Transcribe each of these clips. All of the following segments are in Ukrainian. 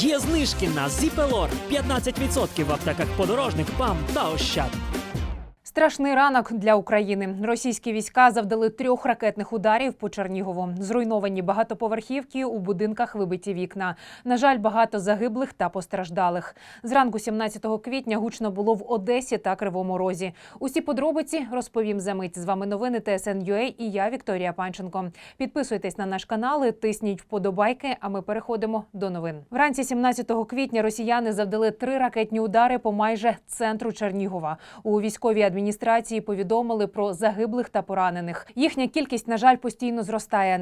Є знижки на Зіпелор 15% в аптеках подорожних, ПАМ та Ощад. Страшний ранок для України. Російські війська завдали трьох ракетних ударів по Чернігову. Зруйновані багатоповерхівки, у будинках вибиті вікна. На жаль, багато загиблих та постраждалих. Зранку 17 квітня гучно було в Одесі та Кривому Розі. Усі подробиці розповім за мить. З вами новини ТСН.UA і я, Вікторія Панченко. Підписуйтесь на наш канал, і тисніть вподобайки. А ми переходимо до новин. Вранці 17 квітня росіяни завдали три ракетні удари по майже центру Чернігова. У військовій адміністрації повідомили про загиблих та поранених. Їхня кількість, на жаль, постійно зростає.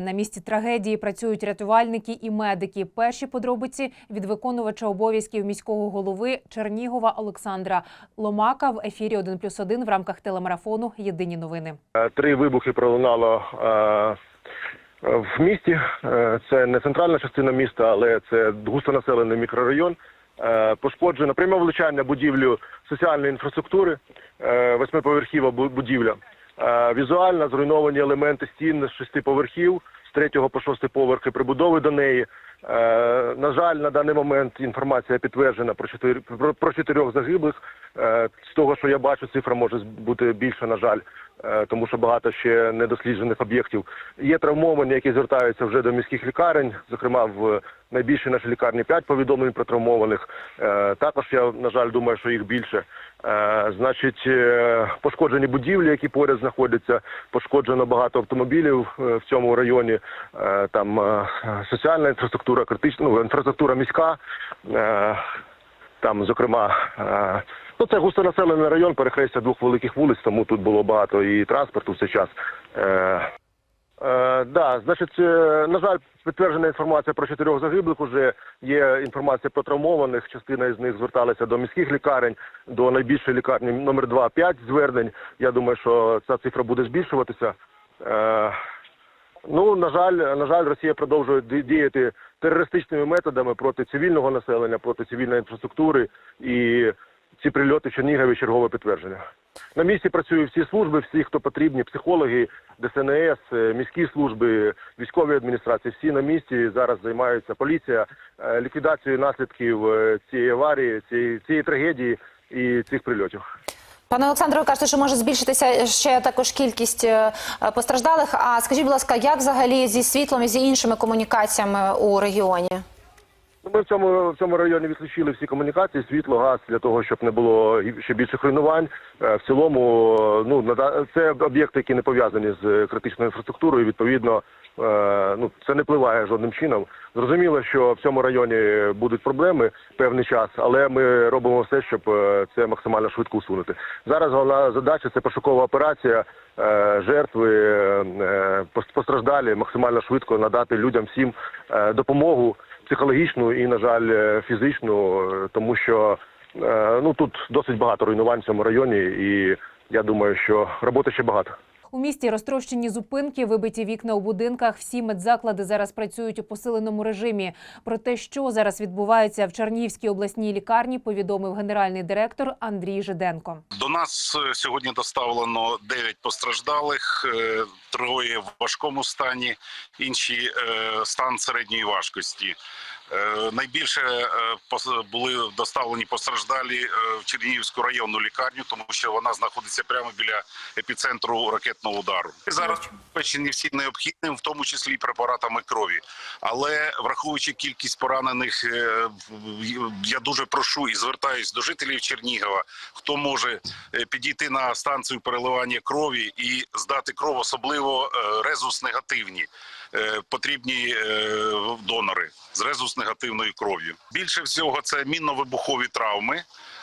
На місці трагедії працюють рятувальники і медики. Перші подробиці від виконувача обов'язків міського голови Чернігова Олександра Ломака в ефірі 1+,1 в рамках телемарафону Єдині новини. Е, Три вибухи пролунало е, в місті. Е, Це не центральна частина міста, але це густонаселений мікрорайон. Е, Пошкоджено пряме влучання будівлю соціальної інфраструктури, е, восьмиповерхіва будівля. Е, Візуально зруйновані елементи стін шести поверхів, з третього по шостий поверхи прибудови до неї. Е, На жаль, на даний момент інформація підтверджена про чотири про, про чотирьох загиблих. Е, З того, що я бачу, цифра може бути більша, на жаль, е, тому що багато ще недосліджених об'єктів. Є травмовані, які звертаються вже до міських лікарень. Зокрема, в найбільшій нашій лікарні 5 повідомлень про травмованих. Також я на жаль думаю, що їх більше. Е, Значить, е, пошкоджені будівлі, які поряд знаходяться. Пошкоджено багато автомобілів е, в цьому районі. Там соціальна інфраструктура, критична ну, інфраструктура міська. Там, зокрема, ну це густонаселений район, перехрестя двох великих вулиць, тому тут було багато і транспорту в цей час. Е, да, значить, е, на жаль, підтверджена інформація про чотирьох загиблих. Уже є інформація про травмованих. Частина із них зверталася до міських лікарень, до найбільшої лікарні номер 2 5 звернень. Я думаю, що ця цифра буде збільшуватися. Е, Ну, на жаль, на жаль, Росія продовжує діяти терористичними методами проти цивільного населення, проти цивільної інфраструктури, і ці прильоти в Чернігові чергове підтвердження. На місці працюють всі служби, всі, хто потрібні, психологи, ДСНС, е, міські служби, військові адміністрації. Всі на місці зараз займаються поліція е, ліквідацією наслідків е, цієї аварії, цієї, цієї трагедії і цих прильотів. Пане Олександре, ви кажете, що може збільшитися ще також кількість постраждалих. А скажіть, будь ласка, як взагалі зі світлом і зі іншими комунікаціями у регіоні? Ми в цьому в цьому районі відключили всі комунікації, світло, газ для того, щоб не було ще більших руйнувань. Е, В цілому, ну це об'єкти, які не пов'язані з критичною інфраструктурою. Відповідно, е, ну це не впливає жодним чином. Зрозуміло, що в цьому районі будуть проблеми певний час, але ми робимо все, щоб е, це максимально швидко усунути. Зараз головна задача це пошукова операція. Жертви постраждалі максимально швидко надати людям всім допомогу психологічну і, на жаль, е, фізичну, е, тому що е, ну тут досить багато руйнувань в цьому районі, і я думаю, що роботи ще багато. У місті розтрощені зупинки, вибиті вікна у будинках. Всі медзаклади зараз працюють у посиленому режимі. Про те, що зараз відбувається в Чернігівській обласній лікарні, повідомив генеральний директор Андрій Жиденко. До нас е, сьогодні доставлено 9 постраждалих, е, троє в важкому стані, інші е, стан середньої важкості. Е, Найбільше е, були доставлені постраждалі е, в Чернігівську районну лікарню, тому що вона знаходиться прямо біля епіцентру ракетного удару. Зараз забезпечені всі необхідним, в тому числі і препаратами крові. Але враховуючи кількість поранених, я дуже прошу і звертаюсь до жителів Чернігова, хто може підійти на станцію переливання крові і здати кров, особливо резус негативні. Е, Потрібні е, донори з резус негативною кров'ю. Більше всього це мінно-вибухові травми,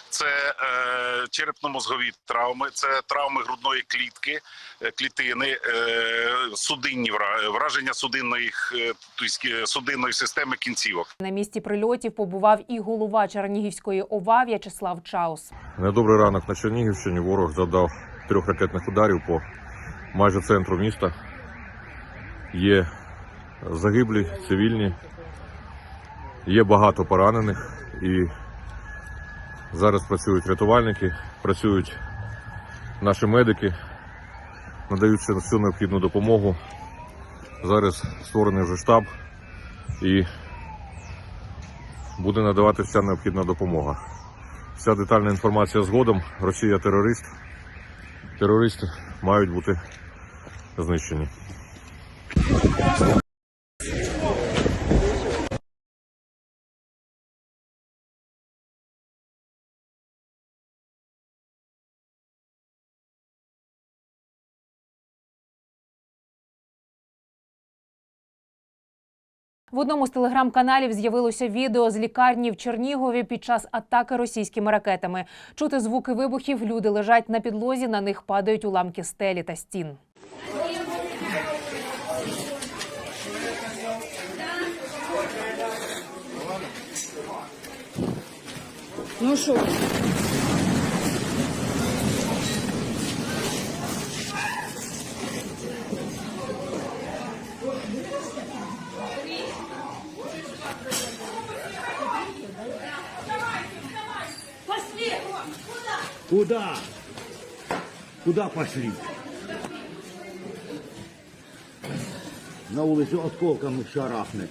це е, черепно-мозгові травми, це травми грудної клітки, клітини, е, судинні вра- враження судинної, тобто, судинної системи кінцівок. На місці прильотів побував і голова Чернігівської ОВА В'ячеслав Чаус. Недобрий ранок на Чернігівщині. Ворог завдав трьох ракетних ударів по майже центру міста. Є загиблі, цивільні, є багато поранених і зараз працюють рятувальники, працюють наші медики, надають всю- необхідну допомогу Зараз створений вже штаб і буде надавати вся необхідна допомога. Вся детальна інформація згодом. Росія терорист. Терористи мають бути знищені. В одному з телеграм-каналів з'явилося відео з лікарні в Чернігові під час атаки російськими ракетами. Чути звуки вибухів. Люди лежать на підлозі. На них падають уламки стелі та стін. Куда? Куда пошли? На вулицю осколками шарахне.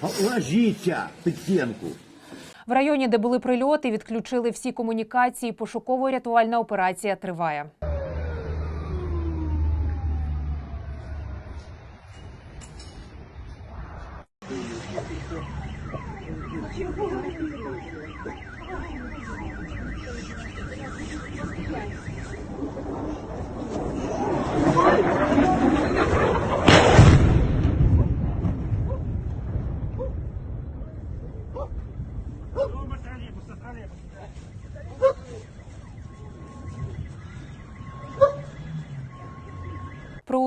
А Ложіться під стінку. В районі, де були прильоти, відключили всі комунікації. Пошуково-рятувальна операція триває.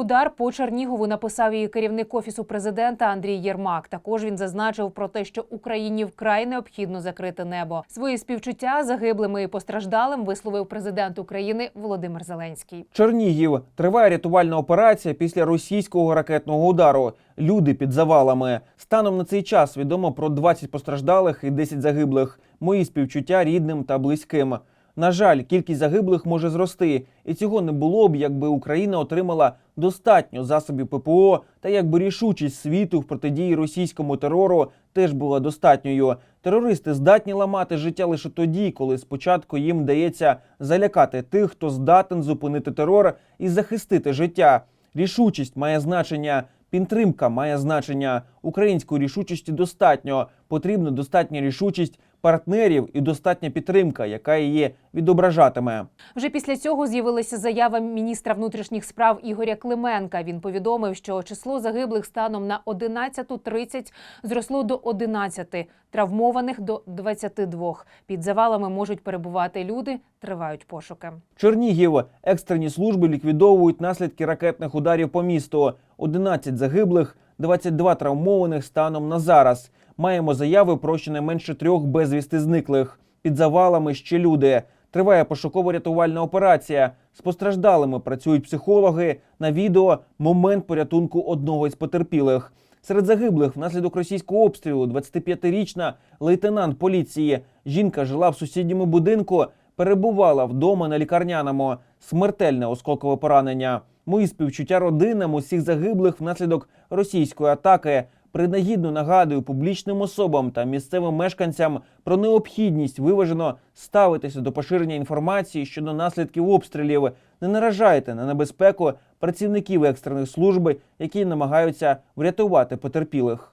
Удар по Чернігову написав її керівник офісу президента Андрій Єрмак. Також він зазначив про те, що Україні вкрай необхідно закрити небо. Свої співчуття загиблими і постраждалим висловив президент України Володимир Зеленський. Чернігів триває рятувальна операція після російського ракетного удару. Люди під завалами. Станом на цей час відомо про 20 постраждалих і 10 загиблих. Мої співчуття рідним та близьким. На жаль, кількість загиблих може зрости, і цього не було б, якби Україна отримала достатньо засобів ППО та якби рішучість світу в протидії російському терору теж була достатньою. Терористи здатні ламати життя лише тоді, коли спочатку їм вдається залякати тих, хто здатен зупинити терор і захистити життя. Рішучість має значення. Підтримка має значення. Української рішучості достатньо. Потрібна достатня рішучість партнерів і достатня підтримка, яка її відображатиме. Вже після цього з'явилася заява міністра внутрішніх справ Ігоря Клименка. Він повідомив, що число загиблих станом на 11.30 зросло до 11, травмованих до 22. Під завалами можуть перебувати люди. Тривають пошуки. Чернігів екстрені служби ліквідовують наслідки ракетних ударів по місту. 11 загиблих, 22 травмованих станом на зараз. Маємо заяви про щонайменше трьох безвісти зниклих. Під завалами ще люди. Триває пошуково-рятувальна операція. З постраждалими працюють психологи. На відео момент порятунку одного із потерпілих. Серед загиблих внаслідок російського обстрілу 25-річна лейтенант поліції. Жінка жила в сусідньому будинку, перебувала вдома на лікарняному. Смертельне осколкове поранення. Мої співчуття родинам усіх загиблих внаслідок російської атаки принагідно нагадую публічним особам та місцевим мешканцям про необхідність виважено ставитися до поширення інформації щодо наслідків обстрілів. Не наражайте на небезпеку працівників екстрених служби, які намагаються врятувати потерпілих.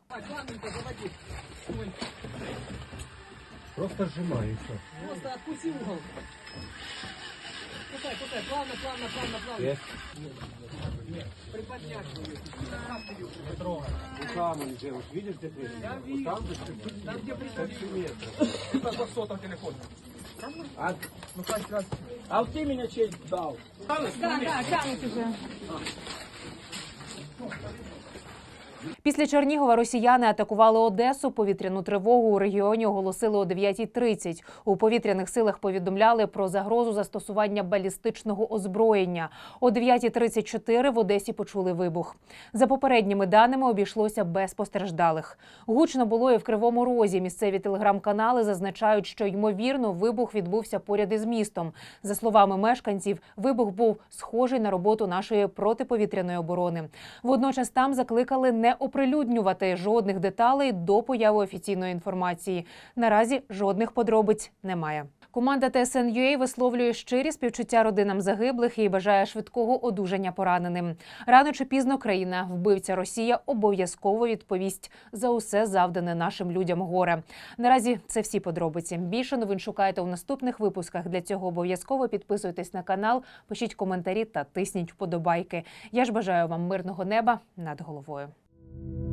Просто сжимаю все. Просто откуси угол. Кусай, кусай, плавно, плавно, плавно, плавно. Петрова. Вот там он делаешь, видишь, где ты? Я вижу. Там, где ты? Там, где пришли. Телефон. А, ну как раз. А ты меня честь дал. Да, да, тянут уже. Після Чернігова росіяни атакували Одесу. Повітряну тривогу у регіоні оголосили о 9.30. У повітряних силах повідомляли про загрозу застосування балістичного озброєння. О 9.34 в Одесі почули вибух. За попередніми даними обійшлося без постраждалих. Гучно було і в Кривому Розі. Місцеві телеграм-канали зазначають, що ймовірно вибух відбувся поряд із містом. За словами мешканців, вибух був схожий на роботу нашої протиповітряної оборони. Водночас там закликали не оприлюднювати жодних деталей до появи офіційної інформації. Наразі жодних подробиць немає. Команда ТСН.UA висловлює щирі співчуття родинам загиблих і бажає швидкого одужання пораненим. Рано чи пізно країна, вбивця Росія, обов'язково відповість за усе завдане нашим людям горе. Наразі це всі подробиці. Більше новин шукайте у наступних випусках. Для цього обов'язково підписуйтесь на канал, пишіть коментарі та тисніть вподобайки. Я ж бажаю вам мирного неба над головою. thank you